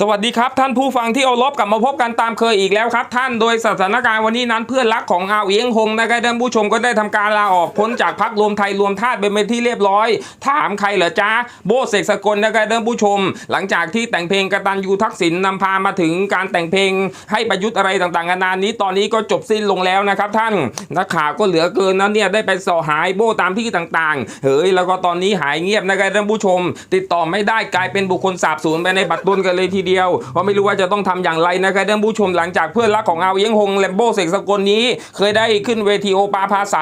สวัสดีครับท่านผู้ฟังที่เอารบกลับมาพบกันตามเคยอีกแล้วครับ ท่านโดยสถานการณ์วันนี้นั้นเพื่อนรักของอาวเอียงหงนะครับท่านผู้ชมก็ได้ทำการลาออกพ้นจากพักรวมไทยรวมธาตุเป็นที่เรียบร้อย ถามใครเหรอจ๊ะโบเสกสกลนะครับท่านผู้ชม หลังจากที่แต่งเพลงกตันยูทักษิณนำพามาถึงการแต่งเพลงให้ประยุทธ์อะไรต่างๆนานานี้ ตอนนี้ก็จบสิ้นลงแล้วนะครับ ท่านนักข่าวก็เหลือเกินนะเนี่ยได้ไปสาะหายโบตามที่ต่างๆเฮ้ยแล้วก็ตอนนี้หายเงียบนะครับท่านผู้ชม ติดต่อไม่ได้กลายเป็นบุคคลสาบสูญไปในบัตรตุนกันเลยทีเดียวเพราะไม่รู้ว่าจะต้องทำอย่างไรนะครับท่านผู้ชมหลังจากเพื่อนรักของอาเอียงหงแลมโบเสกสกลนี้ เคยได้ขึ้นเวทีโอปาพาใส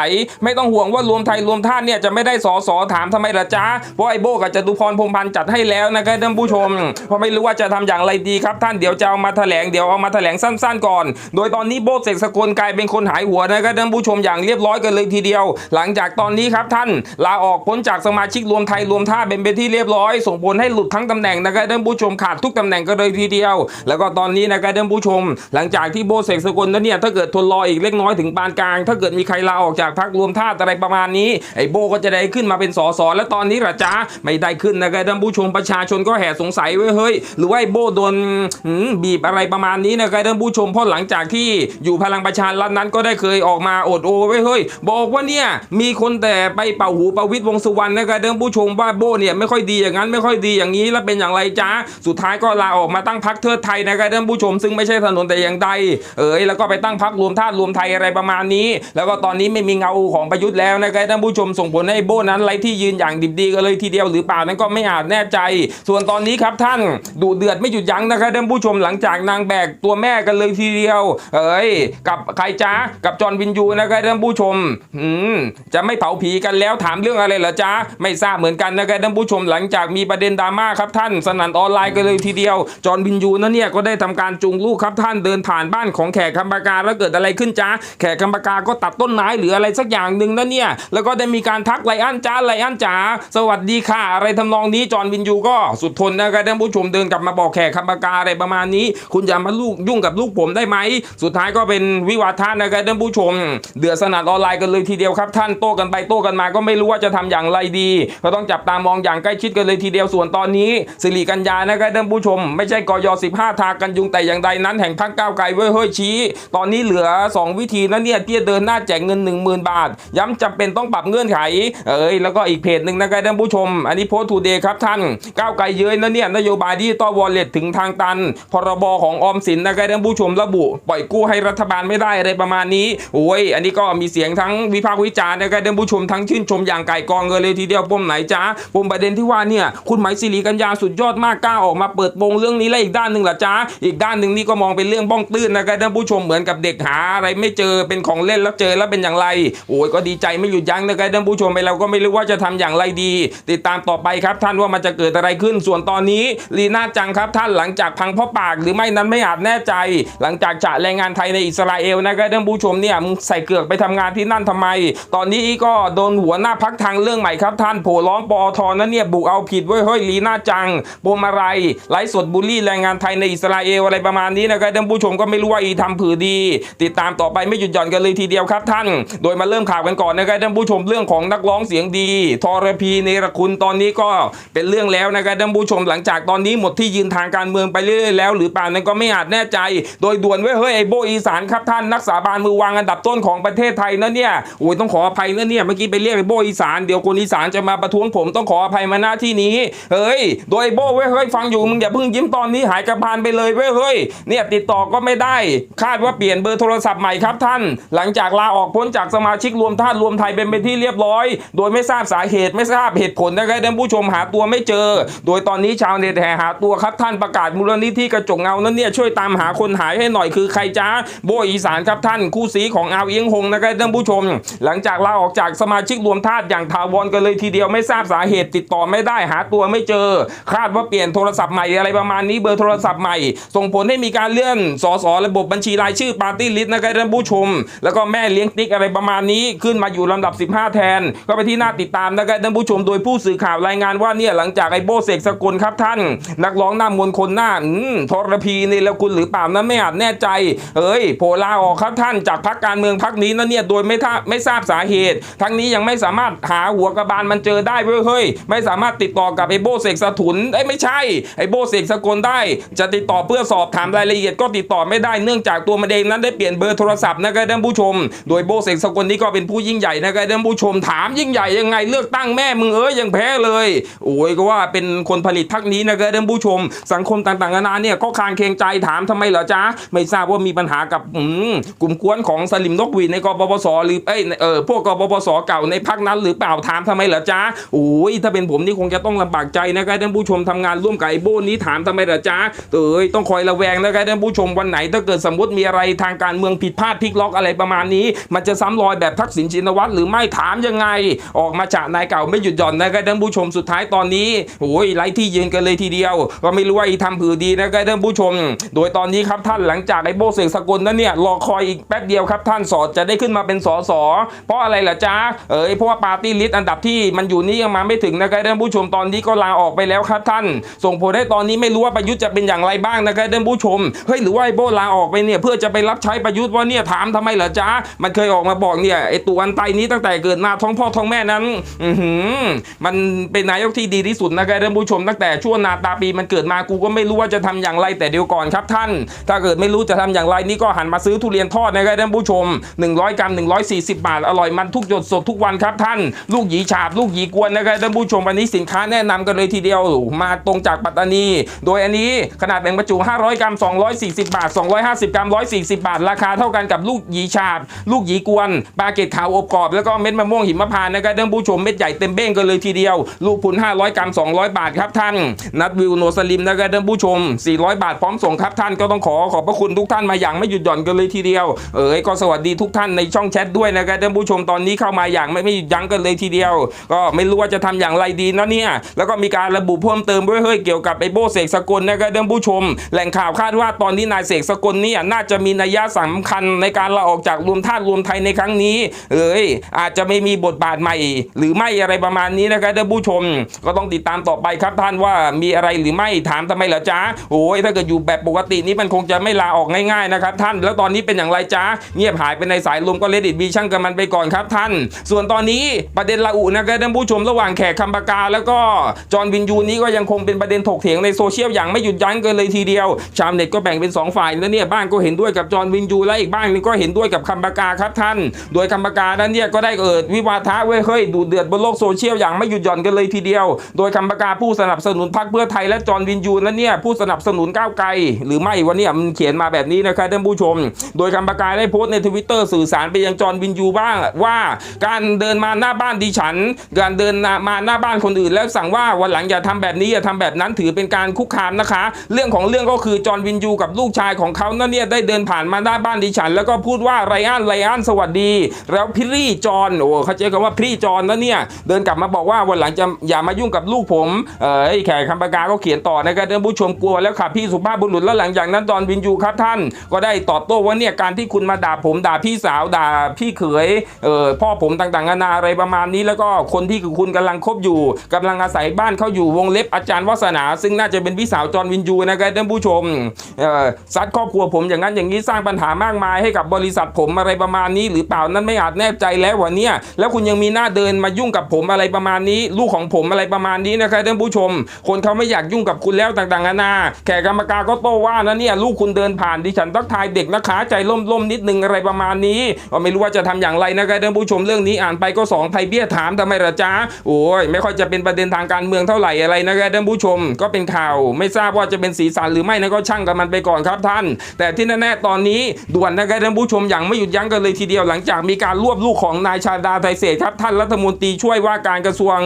ไม่ต้องห่วงว่ารวมไทยรวมท่านเนี่ยจะไม่ได้สอสอถามทำไมละจ๊ะเพราะไอโบกับจตุพรพรมพันธ์จัดให้แล้วนะครับท่านผู้ชมเพราะไม่รู้ว่าจะทำอย่างไรดีครับท่านเดี๋ยวจะเอามาแถลงเดี๋ยวเอามาแถลงสั้นๆก่อน โดยตอนนี้โบเสกสกลกลายเป็นคนหายหัวนะครับท่านผู้ชมอย่างเรียบร้อยกันเลยทีเดียว หลังจากตอนนี้ครับท่านลาออกพ้นจากสมาชิกรวมไทยรวมท่าเป็นเป็นที่เรียบร้อย ส่งผลให้หลุดทั้งตำแหน่งนะครับท่านผู้ชมขาดทุกตำแหน่งกันเลยทีเดียว แล้วก็ตอนนี้นะครับท่านผู้ชม หลังจากที่โบเสกสกลนั้นเนี่ยถ้าเกิดทนรออีกเล็กน้อยถึงปานกลาง ถ้าเกิดมีใครลาออกจากพรรครวมท่าตุอะไรประมาณนี้ไอ้โบก็จะได้ขึ้นมาเป็นสสแล้วตอนนี้ล่ะจ๊ะไม่ได้ขึ้นนะครับท่านผู้ชมประชาชนก็แห่สงสัยไว้ยเฮ้ยหรือว่าไอ้โบโดนบีบอะไรประมาณนี้นะครับท่านผู้ชมเพราะหลังจากที่อยู่พลังประชารัฐนั้นก็ได้เคยออกมาโอดโอไว้ยเฮ้ยบอกว่าเนี่ยมีคนแต่ไปเป่าหูประวิตรวงสุวรรณนะครับท่านผู้ชมว่าโบเนี่ยไม่ค่อยดีอย่างนั้นไม่ค่อยดีอย่างนี้แล้วเป็นอย่างไรจ๊ะสุดท้ายก็ลาออกมาตั้งพรรคเทิดไทยนะครับท่านผู้ชม ซึ่งไม่ใช่ถนนแต่อย่างใดเอ๋ยแล้วก็ไปตั้งพรรครวมธาตุรวมไทยอะไรประมาณนี้ แล้วก็ตอนนี้ไม่มีเงาของประยุทธ์แล้วนะครับท่านผู้ชมส่งผลให้โบนั้นไรที่ยืนอย่างดิบดีกันเลยทีเดียวหรือเปล่านั้นก็ไม่อาจแน่ใจ ส่วนตอนนี้ครับท่านดูเดือดไม่หยุดยั้งนะครับท่านผู้ชมหลังจากนางแบกตัวแม่กันเลยทีเดียว เอ้ยกับใครจ้ากับจอห์นวินยูนะครับท่านผู้ชมอืมจะไม่เผาผีกันแล้วถามเรื่องอะไรเหรอจ๊ะไม่ทราบเหมือนกันนะครับท่านผู้ชมหลังจากมีประเด็นดราม่าครับท่านสนั่นออนไลน์กันเลยทีเดียวจอห์นวินยูนั้นเนี่ยก็ได้ทำการจูงลูกครับท่านเดินผ่านบ้านของแขกคำปากาแล้วเกิดอะไรขึ้นจ้าแขกคำปากาก็ตัดต้นไม้หรืออะไรสักอย่างหนึ่งนะเนี่ยแล้วก็ได้มีการทักไลอ้อนจ้าไลอ้อนจ๋าสวัสดีค่ะ อะไรทำนองนี้จอห์นวินยูก็สุดทนนะครับท่านผู้ชมเดินกลับมาบอกแขกคำปากาอะไรประมาณนี้ คุณอย่ามาลูกยุ่งกับลูกผมได้ไหมสุดท้ายก็เป็นวิวาทะนะครับท่านผู้ชม เดือดสนั่นออนไลน์กันเลยทีเดียวครับ ท่านโต้กันไปโต้กันมาก็ไม่รู้ว่าจะทำอย่างไรดี ก็ต้องจับตามองอย่างใกล้ชิดกันเลยทีเดียวส่วนตอนนี้สิริกัญญานะครับท่านผู้ชมไม่ใช่กย15ทากันยุงแต่อย่างใดนั้นแห่งพักก้าวไกลเว้ยเฮ้ยชี้ ตอนนี้เหลือ 2 วิธีนะเนี่ยที่จะเดินหน้าแจกเงิน 10,000 บาท ย้ำจำเป็นต้องปรับเงื่อนไข เอ้ยแล้วก็อีกเพจหนึ่งนะครับท่านผู้ชม อันนี้โพสต์ทูเดย์ครับท่านก้าวไกลเย้ยนะเนี่ยนโยบายดิจิตอลวอลเล็ตถึงทางตัน พรบของออมสินนะครับท่านผู้ชมระบุ ปล่อยกู้ให้รัฐบาลไม่ได้อะไรประมาณนี้โอ้ยอันนี้ก็มีเสียงทั้งวิพากษ์วิจารณ์นะครับท่านผู้ชมทั้งชื่นชมอย่างไก่กองกันเลยทีเดียวปมไหนจ้าปมประเด็นที่ว่าเนี่ยคุณหมศิริกัญญาสุดยอดมากกล้าออกมาเปิดโปงเรื่องนี้และอีกด้านหนึ่งล่ะจ้าอีกด้านหนึ่งนี่ก็มองเป็นเรื่องบ้องตื้นนะครับท่านผู้ชมเหมือนกับเด็กหาอะไรไม่เจอเป็นของเล่นแล้วเจอแล้วเป็นอย่างไร โอ้ยก็ดีใจไม่หยุดยั้งนะครับท่านผู้ชมไปเราก็ไม่รู้ว่าจะทำอย่างไรดี ติดตามต่อไปครับ ท่านว่ามันจะเกิดอะไรขึ้นส่วนตอนนี้ลีน่าจังครับท่านหลังจากพังพ่อปากหรือไม่นั้นไม่อาจแน่ใจ หลังจากจะแรงงานไทยในอิสราเอลนะครับท่านผู้ชมเนี่ยมึงใส่เกือกไปทำงานที่นั่นทำไม ตอนนี้ก็โดนหัวหน้าพักทางเรื่องใหม่ครับ ท่านโผล่ร้องปอทนั้นเนี่ยบุกเอาผิดไว้ยเฮ้ยลีน่าจังปมอะไรไลฟ์สดบูลลี่แรงงานไทยในอิสราเอลอะไรประมาณนี้นะครับท่านผู้ชมก็ไม่รู้ว่าอีทำผือดี ติดตามต่อไปไม่หยุดหย่อนกันเลยทีเดียวครับท่าน โดยมาเริ่มข่าวกันก่อนนะครับท่านผู้ชมเรื่องของนักร้องเสียงดีทรพีเนรคุณตอนนี้ก็เป็นเรื่องแล้วนะครับท่านผู้ชมหลังจากตอนนี้หมดที่ยืนทางการเมืองไปเรื่อยๆแล้ว หรือเปล่านั้นก็ไม่อาจแน่ใจ โดยด่วนไว้เฮ้ยไอโบอีสานครับท่านนักสาบานมือวางอันดับต้นของประเทศไทยนะเนี่ยโอ้ยต้องขออภัยนะเนี่ยเมื่อกี้ไปเรียกไอโบอีสานเดี๋ยวคนอีสานจะมาประท้วงผมต้องขออภัยมาหน้าที่นี้เฮ้ยโดยไอโบเว้เฮ้ยฟังอยู่มึงอย่าเพิ่งยมตอนนี้หายกระพานไปเลยเว้ยเฮ้ยเนี่ยติดต่อก็ไม่ได้ คาดว่าเปลี่ยนเบอร์โทรศัพท์ใหม่ครับท่าน หลังจากลาออกพ้นจากสมาชิกรวมธาตุรวมไทยเป็นเป็นที่เรียบร้อย โดยไม่ทราบสาเหตุไม่ทราบเหตุผลนะครับท่านผู้ชมหาตัวไม่เจอ โดยตอนนี้ชาวเน็ตแห่หาตัวครับท่านประกาศมูลนิธิกระจกเงานั้นเนี่ยช่วยตามหาคนหายให้หน่อยคือใครจ้าโบอีสานครับท่านคู่สีของอาวเอียงหงนะครับท่านผู้ชม หลังจากลาออกจากสมาชิกรวมธาตุอย่างถาวรกันเลยทีเดียวไม่ทราบสาเหตุติดต่อไม่ได้หาตัวไม่เจอ คาดว่าเปลี่ยนโทรศัพท์ใหม่อะไรประมาณมาณนี้เบอร์โทรศัพท์ใหม่ ส่งผลให้มีการเลื่อนสสระบบบัญชีรายชื่อปาร์ตี้ลิสต์นะครับท่านผู้ชม แล้วก็แม่เลี้ยงติ๊กอะไรประมาณนี้ขึ้นมาอยู่ลำดับ 15 แทน ก็ไปที่หน่าติดตามนะครับท่านผู้ชมโดยผู้สื่อข่าวรายงานว่าเนี่ยหลังจากไอโบเสกสกุลครับท่าน นักร้องหน้ามนต์คนหน้าอืมทรพีนี่แล้วคุณหรือเปล่านั้นไม่อาจแน่ใจ เอ้ยโผลาออกครับท่านจากพักการเมืองพักนี้นะเนี่ยโดยไม่ท่าไม่ทราบสาเหตุ ทั้งนี้ยังไม่สามารถหาหัวกระบาลมันเจอได้เว้ยเฮ้ยไม่สามารถติดต่อกับไอโบเสกสถุนเอ้ยไม่ใช่ไอโบเสกสกลได้ จะติดต่อเพื่อสอบถามรายละเอียดก็ติดต่อไม่ได้เนื่องจากตัวมันเองนั้นได้เปลี่ยนเบอร์โทรศัพท์นะครับท่านผู้ชม โดยโบเสกสกลนี่ก็เป็นผู้ยิ่งใหญ่นะครับท่านผู้ชมถามยิ่งใหญ่ยังไงเลือกตั้งแม่มึงเอ้ยยังแพ้เลย โอ้ยก็ว่าเป็นคนผลิตพักนี้นะครับท่านผู้ชม สังคมต่างๆนานาเนี่ยก็คางเคงใจถามทำไมเหรอจ๊ะไม่ทราบว่ามีปัญหากับกลุ่มกวนของสลิมนกหวีในกบปสหรือเอ้ยเออพวกกบปสเก่าในพักนั้นหรือเปล่าถามทำไมเหรอจ๊ะโอ้ยถ้าเป็นผมนี่คงจะต้องลำบากใจนะครับท่านผู้ชมทำงานร่วมกับไอ้โบนี้ถามทำไมเหรอจ๊ะเอ้ยต้องคอยระแวงนะครับท่านผู้ชมวันไหน ถ้าเกิดสมมติมีอะไรทางการเมืองผิดพลาดพลิกล็อกอะไรประมาณนี้ มันจะซ้ำรอยแบบทักษิณชินวัตรหรือไม่ถามยังไง ออกมาจากนายเก่าไม่หยุดหย่อนนะครับท่านผู้ชมสุดท้ายตอนนี้โอ้ยไร้ที่ยืนกันเลยทีเดียว ก็ไม่รู้ว่าอีทำผือดีนะครับท่านผู้ชม โดยตอนนี้ครับท่านหลังจากไอ้โบเสกสกลนั้นเนี่ยรอคอยอีกแป๊บเดียวครับท่านสอดจะได้ขึ้นมาเป็นสอสอเพราะอะไรล่ะจ๊ะเอ้ยเพราะว่าปาร์ตี้ลิสต์อันดับที่มันอยู่นี่ยังมาไม่ถึงนะครับท่านผู้ชมตอนนี้ก็ลาออกไปแล้วครับท่าน ส่งผลให้ตอนนี้ไม่รู้ว่าประยุทธ์จะเป็นอย่างไรบ้างนะครับท่านผู้ชมเฮ้ยหรือว่าไอ้โบลาออกไปเนี่ยเพื่อจะไปรับใช้ประยุทธ์ว่าเนี่ยถามทำไมเหรอจ๊ะมันเคยออกมาบอกเนี่ยไอ้ตัวอันไตนี้ตั้งแต่เกิดมาท้องพ่อท้องแม่นั้นอือหือมันเป็นนายกที่ดีที่สุดนะครับท่านผู้ชม ตั้งแต่ช่วงนาตาปีมันเกิดมากูก็ไม่รู้ว่าจะทำอย่างไรแต่เดี๋ยวก่อนครับท่าน ถ้าเกิดไม่รู้จะทำอย่างไรนี่ก็หันมาซื้อทุเรียนทอดนะครับท่านผู้ชม 100 กรัม 140 บาท อร่อยมันทุกหยดสดทุกวันครับท่าน ลูกหยีฉาบ ลูกหยีกวนนะครับท่านผู้ชมวันนี้สินค้าแนะนำกันเลยทีเดียวมาตรงจากปัตตานีโดยอันนี้ขนาดแบ่งบรรจุ 500 กรัม 240 บาท 250 กรัม 140 บาท ราคาเท่ากันกับลูกหยีฉาบ ลูกหยีกวนปลาเกตขาวอบกรอบ แล้วก็เม็ดมะม่วงหิมพานต์นะครับท่านผู้ชมเม็ดใหญ่เต็มเบ้งกันเลยทีเดียว ลูกพุน500 กรัม 200 บาทครับท่าน นัดวิวโนสลิมนะครับท่านผู้ชม 400 บาทพร้อมส่งครับท่านก็ต้องขอขอบพระคุณทุกท่านมาอย่างไม่หยุดหย่อนกันเลยทีเดียว เอ๋ยก็สวัสดีทุกท่านในช่องแชทด้วยนะครับท่านผู้ชมตอนนี้เข้ามาอย่างไม่ไม่หยุดยั้งกันเลยทีเดียว ก็ไม่รู้ว่าจะทำอย่างไรดีนะเนี่ยแล้วก็มีการระบุเพิ่มเติมด้วยเฮ้ยเกี่ยวกับไอโบเสกสกลนะครับท่านผู้ชม แหล่งข่าวคาดว่าตอนนี้นายเสกสกลเนี่ยน่าจะมีนัยยะสำคัญในการลาออกจากรวมธาตุรวมไทยในครั้งนี้เอ๋ยอาจจะไม่มีบทบาทใหม่ หรือไม่อะไรประมาณนี้นะครับท่านผู้ชม ก็ต้องติดตามต่อไปครับท่านว่ามีอะไรหรือไม่ถามทำไมเหรอจ๊ะโอ้ยถ้าเกิดอยู่แบบปกตินี้มันคงจะไม่ลาออกง่ายๆนะครับท่านแล้วตอนนี้เป็นอย่างไรจ๊ะเงียบหายไปในสายลมก็เลดิตบีช่างกับมันไปก่อนครับท่าน ส่วนตอนนี้ประเด็นละอุนะครับท่านผู้ชมระหว่างแขกคำปากา แล้วก็จอห์นวินยูนี้ก็ยังคงเป็นประเด็นถกเถียงในโซเชียลอย่างไม่หยุดยั้งกันเลยทีเดียว ชาวเน็ตก็แบ่งเป็นสองฝ่ายแล้วเนี่ยบ้างก็เห็นด้วยกับจอห์นวินยูและอีกบ้างนึงก็เห็นด้วยกับคำปากาครับท่าน โดยคำปากานั้นเนี่ยก็ได้เกิดวิวาทะเว้ยเฮ้ยดูเดือดบนโลกโซเชียลอย่างไม่หยุดหย่อนกันเลยทีเดียว โดยคำปากาผู้สนับสนุนพรรคเพื่อไทยและจอห์นวินยูนั้นเนี่ยผู้สนับสนุนก้าวไกล หรือไม่วันนี้มันเขียนมาแบบนี้นะครับท่านผู้ชม โดยคำปากาได้โพสต์ในทวิตเตอร์สื่อสารไปยังจอห์นวินยูบ้างว่า การเดินมาหน้าบ้านดิฉัน การเดินมาหน้าบ้านคนอื่น แล้วสั่งว่าวันหลังอย่าทำแบบนี้อย่าทำแบบนั้นถือเป็นการคุกคามนะคะ เรื่องของเรื่องก็คือจอห์นวินยูกับลูกชายของเขานั่นเนี่ยได้เดินผ่านมาหน้าบ้านดิฉัน แล้วก็พูดว่าไรอันไรอันสวัสดี แล้วพี่รี่จอห์นโอ้เขาใช้คำว่าพี่จอห์นแล้วเนี่ยเดินกลับมาบอกว่าวันหลังจะอย่ามายุ่งกับลูกผมเออไอ้แขกคำปากาก็เขียนต่อนะครับท่านผู้ชมกลัวแล้วค่ะพี่สุภาพบุรุษแล้วหลังจากนั้นจอห์นวินยูครับท่าน ก็ได้ตอบโต้ว่าเนี่ยการที่คุณมาด่าผมด่าพี่สาวด่าพี่เขยเออพ่อผมต่างๆนานาอะไรประมาณนี้แล้วก็คนที่คุณกำลังคบอยู่กำลังอาศัยบ้านเขาอยู่วงเล็บอาจารย์วัฒนา ซึ่งน่าจะเป็นพี่สาวจอห์นวินยูนะครับท่านผู้ชมซัดครอบครัวผมอย่างนั้นอย่างนี้สร้างปัญหามากมายให้กับบริษัทผมอะไรประมาณนี้ หรือเปล่านั้นไม่อาจแน่ใจแล้ววันนี้แล้วคุณยังมีหน้าเดินมายุ่งกับผมอะไรประมาณนี้ ลูกของผมอะไรประมาณนี้นะครับท่านผู้ชม คนเขาไม่อยากยุ่งกับคุณแล้วต่างๆนานาแขกกรรมการก็โต้ว่านะเนี่ยลูกคุณเดินผ่านดิฉันทักทายเด็กนะคะใจล่มๆนิดนึงอะไรประมาณนี้ก็ไม่รู้ว่าจะทำอย่างไรนะครับท่านผู้ชมเรื่องนี้อ่านไปก็สองไทยเบี้ยถามทำไมละจ๊ะโอ้ยไม่ค่อยจะเป็นประเด็นทางการเมืองเท่าไหร่อะไรนะครับท่านผู้ชมก็เป็นข่าวไม่ทราบว่าจะเป็นสีสันหรือไม่นะก็ช่างกับมันไปก่อนครับท่าน แต่ที่แน่ๆตอนนี้ด่วนนะครับท่านผู้ชมอย่างไม่หยุดยั้งกันเลยทีเดียวหลังจากมีการรวบลูกของนายชาดาไทยเศษครับท่านรัฐมนตรีช่วยว่าการกระทรวง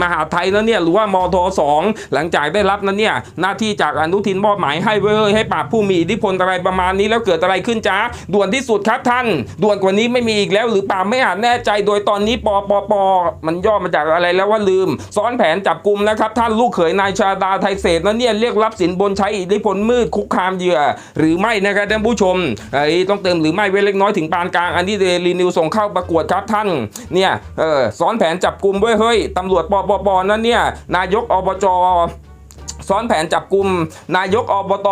มหาดไทยแล้วเนี่ยหรือว่ามทสองหลังจากได้รับนั้นเนี่ยหน้าที่จากอนุทินมอบหมายให้เว้ยให้ปราบผู้มีอิทธิพลอะไรประมาณนี้แล้วเกิดอะไรขึ้นจ้าด่วนที่สุดครับท่าน ด่วนกว่านี้ไม่มีอีกแล้ว หรือเปล่าไม่อาจแน่ใจโดยตอนนี้ปปปมันย่อมาจากอะไรแล้วว่าลืม ซ้อนแผนจับกลุ่มนะครับท่านลูกเขยนายชาดาไทยเศษนั้นเนี่ยเรียกรับสินบนใช้อิทธิพลมืดคุกคามเหยื่อ หรือไม่นะครับท่านผู้ชมไอ้ต้องเติมหรือไม่เว้เล็กน้อยถึงปานกลางอันนี้เดลีนิวส่งเข้าประกวดครับท่านเนี่ยเออซ้อนแผนจับกลุ่มเว้ยเฮ้ยตำรวจปปปนั้นเนี่ยนายกอบจ ซ้อนแผนจับกลุ่มนายกอบต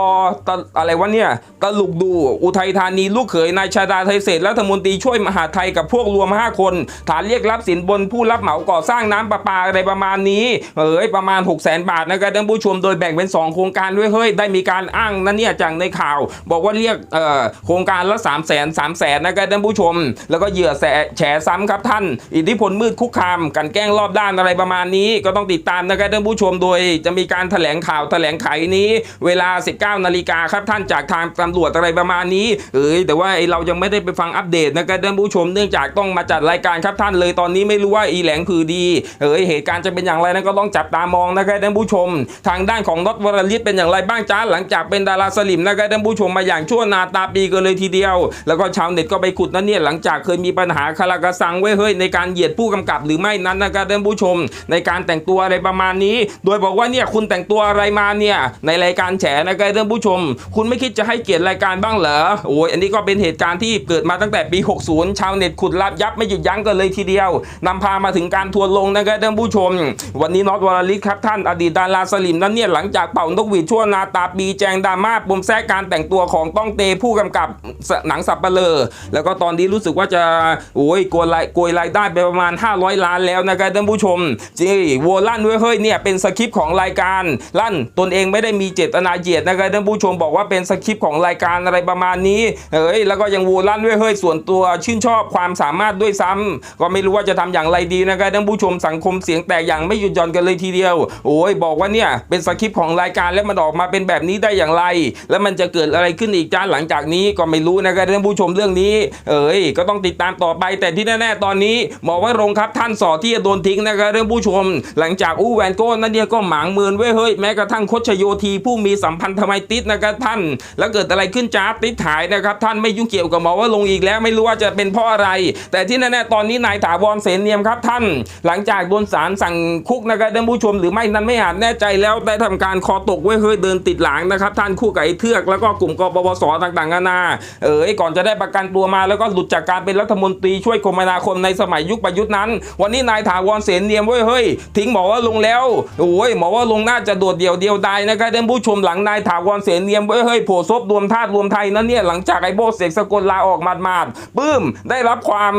ตอะไรวะเนี่ยตลุกดูอุทัยธานีลูกเขยนายชาดาไทยเศรษฐรัฐมนตรีช่วยมหาไทยกับพวกรวม 5 คน ฐานเรียกรับสินบนผู้รับเหมาก่อสร้างน้ำประปาอะไรประมาณนี้เอ้ยประมาณ 6 0 0 0 0 0 บาทนะครับท่านผู้ชมโดยแบ่งเป็น 2 โครงการด้วยเฮ้ยได้มีการอ้างนั่นเนี่ยจากในข่าว บอกว่าเรียกเอ่อโครงการละ 3 0 0 0 0 0 3 0 0 0 0นะครับท่านผู้ชม แล้วก็เหยื่อแสแฉซ้ำครับท่าน อิทธิพลมืดคุกคามกันแกล้งรอบด้านอะไรประมาณนี้ ก็ต้องติดตามนะครับท่านผู้ชมโดยจะมีการแถลงข่าวแถลงไขนี้ เวลา 19นาฬิกาครับท่านจากทางตำรวจอะไรประมาณนี้เอ้ยแต่ว่าเรายังไม่ได้ไปฟังอัปเดตนะครับท่านผู้ชมเนื่องจากต้องมาจัดรายการครับท่านเลยตอนนี้ไม่รู้ว่าอีแหลงผือดีเอ้ยเหตุการณ์จะเป็นอย่างไรนั้นก็ต้องจับตามองนะครับท่านผู้ชม ทางด้านของน็อตวรลิศเป็นอย่างไรบ้างจ้าหลังจากเป็นดาราสลิมนะครับท่านผู้ชมมาอย่างชั่วนาตาปีกันเลยทีเดียว แล้วก็ชาวเน็ตก็ไปขุดนั่นเนี่ยหลังจากเคยมีปัญหาคาราคาซังไว้เฮ้ยในการเหยียดผู้กำกับหรือไม่นั้นนะครับท่านผู้ชม ในการแต่งตัวอะไรประมาณนี้ โดยบอกว่าเนี่ยคุณแต่งตัวอะไรมาเนี่ยในรายการแฉนะครับท่านผู้ชม คุณไม่คิดจะให้เกียรติรายการบ้างเหรอโอ้ยอันนี้ก็เป็นเหตุการณ์ที่เกิดมาตั้งแต่ปี 60 ชาวเน็ตขุดลับยับไม่หยุดยั้งกันเลยทีเดียวนำพามาถึงการทัวร์ลงนะครับท่านผู้ชม วันนี้น็อตวรลิศครับท่านอดีตดาราสลิมนั้นเนี่ยหลังจากเป่านกหวีดชั่วนาตาปีแจงดราม่าปมแทรกการแต่งตัวของต้องเตผู้กำกับหนังสับเปลอแล้วก็ตอนนี้รู้สึกว่าจะโอ้ยโกยรายโกยรายได้ไปประมาณ 500 ล้านแล้วนะครับท่านผู้ชมจีโวลั่นด้ยเฮ้ยเนี่ยเป็นสคริปต์ของรายการลั่น ตนเองไม่ได้มีเจตนาเหยียดนะครับท่านผู้ชมบอกว่าเป็นสคริปต์ของรายการอะไรประมาณนี้เอ้ยแล้วก็ยังโวลั่นด้วยเฮ้ยส่วนตัวชื่นชอบความสามารถด้วยซ้ำก็ไม่รู้ว่าจะทำอย่างไรดีนะครับท่านผู้ชมสังคมเสียงแตกอย่างไม่หยุดหย่อนกันเลยทีเดียว โอ้ยบอกว่าเนี่ยเป็นสคริปต์ของรายการแล้วมันออกมาเป็นแบบนี้ได้อย่างไร แล้วมันจะเกิดอะไรขึ้นอีกจ้าหลังจากนี้ก็ไม่รู้นะครับท่านผู้ชมเรื่องนี้ เอ้ยก็ต้องติดตามต่อไปแต่ที่แน่ๆตอนนี้หมอว่ารงครับท่านสอที่จะโดนทิ้งนะครับท่านผู้ชม หลังจากอู้แวนโก้นั่นเนี่ยก็หมางเมินไว้ยเฮ้ยแม้กระทั่งคชโยธีผู้มีสัมพันธ์ทำไมติดนะครับท่าน แล้วเกิดอะไรขึ้นจ้าติดหายนะครับท่านไม่ยุ่งเกี่ยวกับหมอว่ารงอีกแล้วไม่รู้ว่าจะเป็นเพราะอะไร แต่ที่แน่ๆตอนนี้นายถาวรเสนเนียมครับท่าน หลังจากโดนศาลสั่งคุกนะครับท่านผู้ชมหรือไม่นั้นไม่อาจแน่ใจแล้วได้ทำการคอตกไว้เฮ้ยเดินติดหลังนะครับท่านคู่กับไอ้เทือกแล้วก็กลุ่มกปปสต่างๆนานาเออก่อนจะได้ประกันตัวมาแล้วก็หลุดจากการเป็นรัฐมนตรีช่วยคมนาคมในสมัยยุคประยุทธ์นั้น วันนี้นายถาวรเสนเนียมเว้ยเฮ้ยทิ้งหมอว่าลงแล้วโอ้ยหมอว่าลงน่าจะโดดเดี่ยวเดียวดายนะครับท่านผู้ชมหลังนายถาวรเสนเนียมเว้ยเฮ้ยโผล่ซบรวมธาตุรวมไทยนั่นเนี่ยหลังจากไอ้โบเสกสกลลาออกมาดมาดปื้มได้รับความ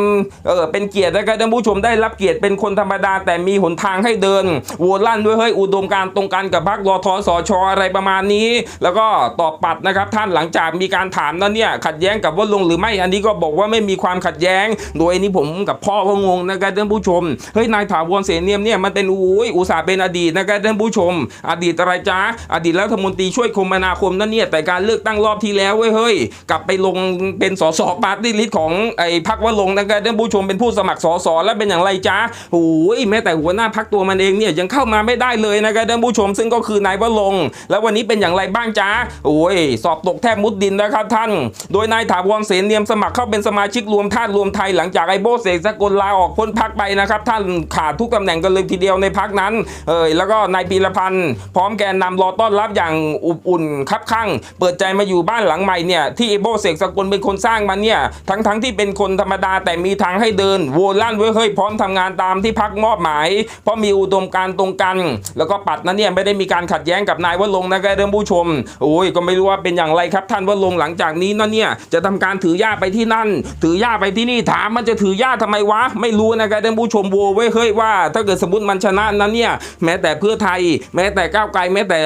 เออเป็นเกียรตินะครับท่านผู้ชมได้รับเกียรติเป็นคนธรรมดา แต่มีหนทางให้เดินโวลั่นด้วยเฮ้ยอุดมการตรงกันกับพรรครอทอสชออะไรประมาณนี้ แล้วก็ตอบปัดนะครับท่านหลังจากมีการถามนั่นเนี่ยขัดแย้งกับว่าลงหรือไม่อันนี้ก็บอกว่าไม่มีความขัดแย้ง โดยนี้ผมกับพ่อก็งงนะครับท่านผู้ชมเฮ้ยนายถาวรเสนเนียมเนี่ยมันเป็นอุ้ยอุตสาห์เป็นอดีตนะครับท่านผู้ชม อดีตอะไรจ้าอดีตรัฐมนตรีช่วยคมนาคมนั่นเนี่ยแต่การเลือกตั้งรอบที่แล้วเว้ยเฮ้ยกลับไปลงเป็นสสปาร์ตี้ลิสต์ของไอ้พักว่าลงนะครับท่านผู้ชมเป็นผู้สมัครสสแล้วเป็นอย่างไรจ้าโอ้ยแม้แต่หัวหน้าพักตัวมันเองเนี่ยยังเข้ามาไม่ได้เลยนะครับท่านผู้ชม ซึ่งก็คือนายวลง แล้ววันนี้เป็นอย่างไรบ้างจ้าโอ้ยสอบตกแทบมุดดินนะครับท่าน โดยนายถาวรเสนเนียมสมัครเข้าเป็นสมาชิกรวมธาตุรวมไทยหลังจากไอ้โบเสกสกลลาออกพ้นพักไปนะครับท่านขาดทุกตำแหน่งกันเลยทีเดียวในพักนั้นเอยแล้วก็นายปีรพันธ์พร้อมแกนนำรอต้อนรับอย่างอบอุ่นคับข้างเปิดใจมาอยู่บ้านหลังใหม่เนี่ยที่ไอ้โบเสกสกุลเป็นคนสร้างมันเนี่ยทั้งทั้งๆที่เป็นคนธรรมดาแต่มีทางให้เดินโวลั่นไว้เฮ้ยพร้อมทำงานตามที่พักมอบหมาย เพราะมีอุดมการณ์ตรงกัน แล้วก็ปัดนั้นเนี่ยไม่ได้มีการขัดแย้งกับนายวลงนะครับเรื่องผู้ชมโอ้ยก็ไม่รู้ว่าเป็นอย่างไรครับท่านวลงหลังจากนี้นั่นเนี่ยจะทำการถือย่าไปที่นั่น ถือย่าไปที่นี่ถามมันจะถือย่าทำไมวะ ไม่รู้นะครับท่านผู้ชมโวไว้เฮ้ยว่า ถ้าเกิดสมมติมันชนะนั้นเนี่ยแม้แต่เพื่อไทย แม้แต่ก้าาวไกลแม้แต่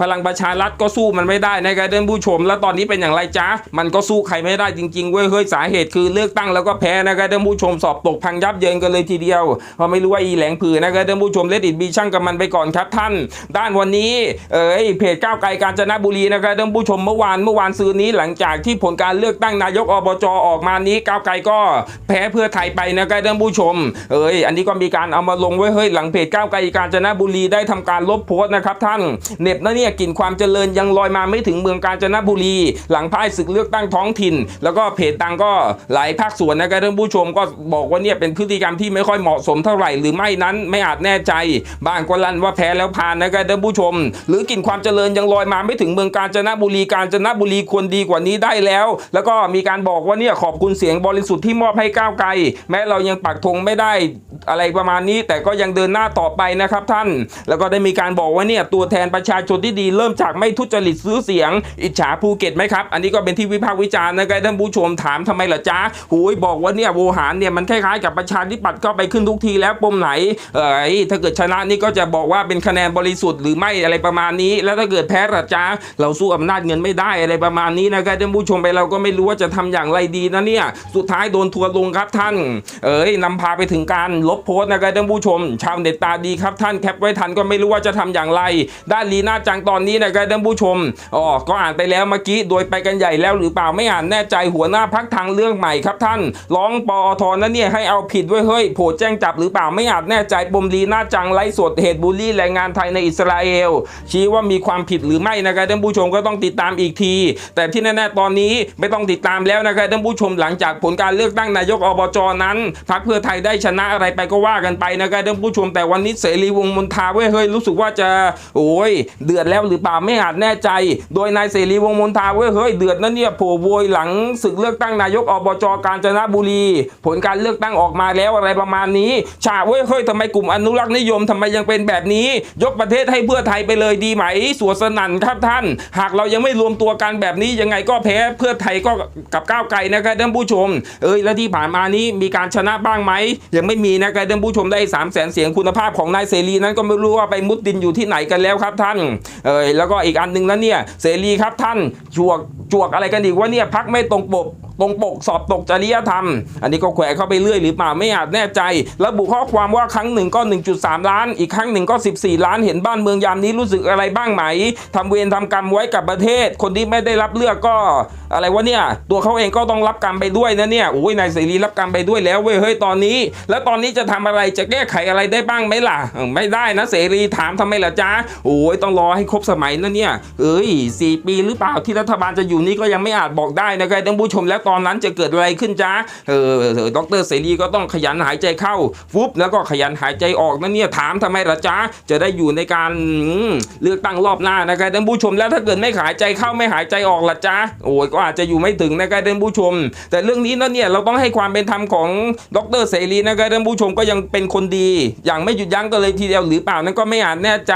พลังประชารัฐก็สู้มันไม่ได้นะครับท่านผู้ชม แล้วตอนนี้เป็นอย่างไรจ๊ะมันก็สู้ใครไม่ได้จริงๆเว้ยเฮ้ยสาเหตุคือเลือกตั้งแล้วก็แพ้นะครับท่านผู้ชมสอบตกพังยับเยินกันเลยทีเดียวเพราะไม่รู้ว่าอีแหลงผือนะครับท่านผู้ชมเลดอิดบีช่างกับมันไปก่อนครับท่าน ด้านวันนี้เอ้ยเพจก้าวไกลกาญจนบุรีนะครับท่านผู้ชมเมื่อวานเมื่อวานซืนนี้หลังจากที่ผลการเลือกตั้งนายกอบจออกมานี้ก้าวไกลก็แพ้เพื่อไทยไปนะครับท่านผู้ชม เอ้ยอันนี้ก็มีการเอามาลงไว้เฮ้ยหลังเพจก้าวไกลกาญจนบุรีได้ทำการลบโพสต์นะครับท่านเน็บนะเนี่ยกลิ่นความเจริญยังลอยมาไม่ถึงเมืองกาญจนบุรี หลังพ่ายศึกเลือกตั้งท้องถิ่น แล้วก็เพจต่างก็หลายภาคส่วนนะครับท่านผู้ชมก็บอกว่าเนี่ยเป็นพฤติกรรมที่ไม่ค่อยเหมาะสมเท่าไหร่หรือไม่นั้นไม่อาจแน่ใจบางก็ลั่นว่าแพ้แล้วผ่านนะครับท่านผู้ชม หรือกลิ่นความเจริญยังลอยมาไม่ถึงเมืองกาญจนบุรีกาญจนบุรีควรดีกว่านี้ได้แล้ว แล้วก็มีการบอกว่าเนี่ยขอบคุณเสียงบริสุทธิ์ที่มอบให้ก้าวไกล แม้เรายังปักธงไม่ได้อะไรประมาณนี้ แต่ก็ยังเดินหน้าต่อไปนะครับท่าน แล้วก็ได้มีการบอกว่าเนี่ยตัวแทนประชาชนที่ดีเริ่มจากไม่ทุจริตซื้อเสียง อิจฉาภูเก็ตไหมครับ อันนี้ก็เป็นที่วิพากษ์วิจารณ์นะครับท่านผู้ชมถามทำไมล่ะจ๊ะหูยบอกว่าเนี่ยโวหารเนี่ยมันคล้ายๆกับประชาธิปัตย์เข้าไปขึ้นทุกทีแล้วปมไหนเอ้ยถ้าเกิดชนะนี่ก็จะบอกว่าเป็นคะแนนบริสุทธิ์หรือไม่อะไรประมาณนี้ แล้วถ้าเกิดแพ้ล่ะจ๊ะเราสู้อำนาจเงินไม่ได้อะไรประมาณนี้นะครับท่านผู้ชมไปเราก็ไม่รู้ว่าจะทำอย่างไรดีนะเนี่ยสุดท้ายโดนทัวร์ลงครับท่าน เอ้ยนำพาไปถึงการลบโพสต์นะครับท่านผู้ชม ชาวเน็ตตาดีครับท่านแคปไว้ทันก็ไม่รู้ว่าจะทำอย่างไรด้านลีน่าจังตอนนี้นะครับท่านผู้ชมอ๋อก็อ่านไปแล้วเมื่อกี้โดยไปกันใหญ่แล้วหรือเปล่าไม่อ่านแน่ใจหัวหน้าพักทางเรื่องใหม่ครับท่านร้องปอทนั้นเนี่ยให้เอาผิดไว้เฮ้ยโผล่แจ้งจับหรือเปล่าไม่อาจแน่ใจปมลีน่าจังไร้สดเหตุบูลลี่แรงงานไทยในอิสราเอลชี้ว่ามีความผิดหรือไม่นะครับท่านผู้ชมก็ต้องติดตามอีกที แต่ที่แน่ๆตอนนี้ไม่ต้องติดตามแล้วนะครับท่านผู้ชมหลังจากผลการเลือกตั้งนายกอบจนั้นพรรคเพื่อไทยได้ชนะอะไรไปก็ว่ากันไปนะครับท่านผู้ชมแต่วันนี้เสรีวงมนทาเว้ยเฮ้ยรู้สึกว่าจะโอ้ยเดือดแล้วหรือเปล่าไม่อาจแน่ใจ โดยนายเสรีวงมนทาเว้ยเฮ้ยเดือดนั่นเนี่ยโผล่โวยหลังศึกเลือกตั้งนายกอบจกาญจนบุรี ผลการเลือกตั้งออกมาแล้วอะไรประมาณนี้ฉาเว้ยเฮ้ยทำไมกลุ่มอนุรักษ์นิยมทำไมยังเป็นแบบนี้ ยกประเทศให้เพื่อไทยไปเลยดีไหมสวนสนั่นครับท่าน หากเรายังไม่รวมตัวกันแบบนี้ยังไงก็แพ้เพื่อไทยก็กับก้าวไกลนะครับท่านผู้ชม เอ้ยแล้วที่ผ่านมานี้มีการชนะบ้างไหมยังไม่มีนะครับท่านผู้ชมได้3 0 0แสนเสียงคุณภาพของนายเสรีนั้นก็ไม่รู้ว่าไปมุดดินอยู่ที่ไหนกันแล้วครับท่านเออแล้วก็อีกอันหนึ่งนั้นเนี่ยเสรีครับท่านจวกจวกอะไรกันอีกว่าเนี่ยพักไม่ตรงปก ตรงปกสอบตกจริยธรรม อันนี้ก็แขวะเข้าไปเรื่อยหรือเปล่าไม่อาจแน่ใจ ระบุข้อความว่าครั้งหนึ่งก็ 1.3 ล้าน อีกครั้งหนึ่งก็ 14 ล้านเห็นบ้านเมืองยามนี้รู้สึกอะไรบ้างไหมทำเวรทำกรรมไว้กับประเทศ คนที่ไม่ได้รับเลือกก็ อะไรวะเนี่ยตัวเขาเองก็ต้องรับกรรมไปด้วยนะเนี่ยโอ้ยนายเสรีรับกรรมไปด้วยแล้วเว้ยเฮ้ยตอนนี้ แล้วตอนนี้จะทำอะไรจะแก้ไขอะไรได้บ้างไหมล่ะ ไม่ได้นะเสรีถามทำไมล่ะจ๊ะโอ้ยต้องรอให้ครบสมัยนะเนี่ยเอ้ยสี่ปีหรือเปล่าที่รัฐบาลจะอยู่นี่ก็ยังไม่อาจบอกได้นะครับท่านผู้ชมแล้วตอนนั้นจะเกิดอะไรขึ้นจ๊ะเออเออดรเสรีก็ต้องขยันหายใจเข้าฟุบแล้วก็ขยันหายใจออกนะเนี่ยถามทำไมล่ะจ๊ะจะได้อยู่ในการเลือกตั้งรอบหน้านะครับท่านผู้ชมแล้วถ้าเกิดไม่หายใจเข้าไม่หายใจออกล่ะจ๊ะโอ้ยก็อาจจะอยู่ไม่ถึงนะครับท่านผู้ชม แต่เรื่องนี้นะเนี่ยเราต้องให้ความเป็นธรรมของดรเสรีนะครับท่านผู้ชมก็ยังเป็นคนดี อย่างไม่หยุดยั้งกันเลยทีเดียวหรือเปล่านั้นก็ไม่อาจแน่ใจ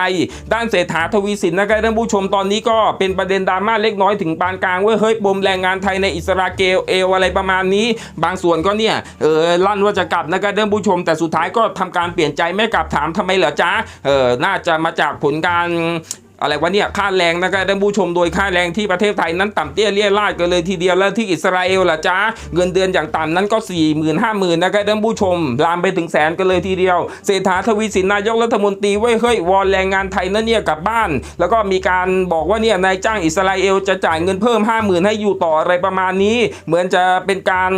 ด้านเศรษฐาทวีสินนะครับท่านผู้ชมตอนนี้ก็เป็นประเด็นดราม่าเล็กน้อยถึงปานกลางว้ยเฮ้ยปมแรงงานไทยในอิสราเอลเอวอะไรประมาณนี้ บางส่วนก็เนี่ยเออลั่นว่าจะกลับนะครับท่านผู้ชม แต่สุดท้ายก็ทำการเปลี่ยนใจไม่กลับถามทำไมเหรอจ๊ะเออน่าจะมาจากผลการ อะไรวะเนี่ยค่าแรงนะครับท่านผู้ชมโดยค่าแรงที่ประเทศไทยนั้นต่ำเตี้ยเลี่ยราดกันเลยทีเดียวแล้วที่อิสราเอลล่ะจ้าเงินเดือนอย่างต่ำนั้นก็4 0 0 0 0 5 0,000นะครับท่านผู้ชม ลามไปถึงแสนกันเลยทีเดียว เศรษฐาทวีสินนายกรัฐมนตรีเว้ยเฮ้ยวอนแรงงานไทยนั่นเนี่ยกลับบ้าน แล้วก็มีการบอกว่าเนี่ยนายจ้างอิสราเอลจะจ่ายเงินเพิ่ม 50,000 ให้อยู่ต่ออะไรประมาณนี้ เหมือนจะเป็นการ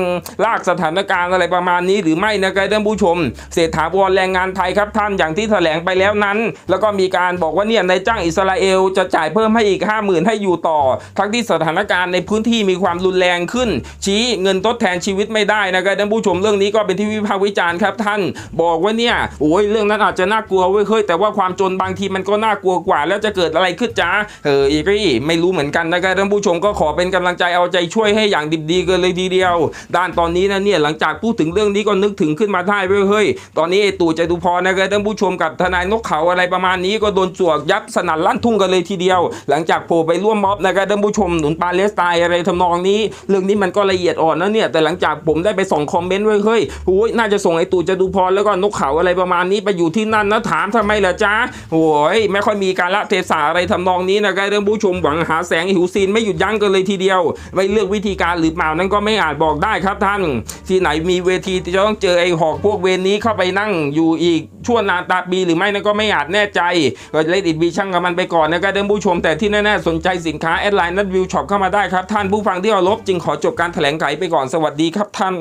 ลากสถานการณ์อะไรประมาณนี้หรือไม่นะครับท่านผู้ชม เศรษฐาวอนแรงงานไทยครับท่านอย่างที่แถลงไปแล้วนั้น แล้วก็มีการบอกว่าเนี่ยนายจ้างอิสราเอลจะจ่ายเพิ่มให้อีก 50,000 ให้อยู่ต่อ ทั้งที่สถานการณ์ในพื้นที่มีความรุนแรงขึ้น ชี้เงินทดแทนชีวิตไม่ได้นะครับท่านผู้ชมเรื่องนี้ก็เป็นที่วิพากษ์วิจารณ์ครับท่าน บอกว่าเนี่ยโอ้ยเรื่องนั้นอาจจะน่ากลัวเว้ยเฮ้ยแต่ว่าความจนบางทีมันก็น่ากลัวกว่า แล้วจะเกิดอะไรขึ้นจ้าเอออีกอีไม่รู้เหมือนกันนะครับท่านผู้ชมก็ขอเป็นกำลังใจเอาใจช่วยให้อย่างดิบดีกันเลยทีเดียว ด้านตอนนี้นะเนี่ยหลังจากพูดถึงเรื่องนี้ก็นึกถึงขึ้นมาได้เว้ยเฮ้ยตอนนี้ไอ้ตู่จตุพรนะครับท่านผู้ชมกับทนายนกเขาอะไรประมาณนี้ก็โดนจวกยับสนั่นลั่นทุ่งกันเลยทีเดียว หลังจากโผล่ไปร่วมม็อบนะครับท่านผู้ชมหนุนปาเลสไตน์อะไรทำนองนี้ เรื่องนี้มันก็ละเอียดอ่อนนะเนี่ยแต่หลังจากผมได้ไปส่องคอมเมนต์ไว้เฮ้ยโอ้ยน่าจะส่งไอ้ตู่จตุพรแล้วก็นกเขาอะไรประมาณนี้ไปอยู่ที่นั่นนะถามทำไมล่ะจ๊ะโอ้ยไม่ค่อยมีการละเทศะอะไรทำนองนี้นะครับท่านผู้ชมหวังหาแสงหิวซีนไม่หยุดยั้งกันเลยทีเดียว ไม่เลือกวิธีการหรือเปล่านั้นก็ไม่อาจบอกได้ครับท่าน ที่ไหนมีเวทีจะต้องเจอไอ้หอกพวกเวรนี้เข้าไปนั่งอยู่อีก ชั่วนานตาปีหรือไม่นั่นก็ไม่อาจแน่ใจ ก็เลดิดบีช่างกับมันไปก่อนนะครับท่านผู้ชมแต่ที่แน่ๆสนใจสินค้าแอดไลน์นัดวิวช็อปเข้ามาได้ครับท่านผู้ฟังที่เอารบจึงขอจบการแถลงไขไปก่อนสวัสดีครับท่าน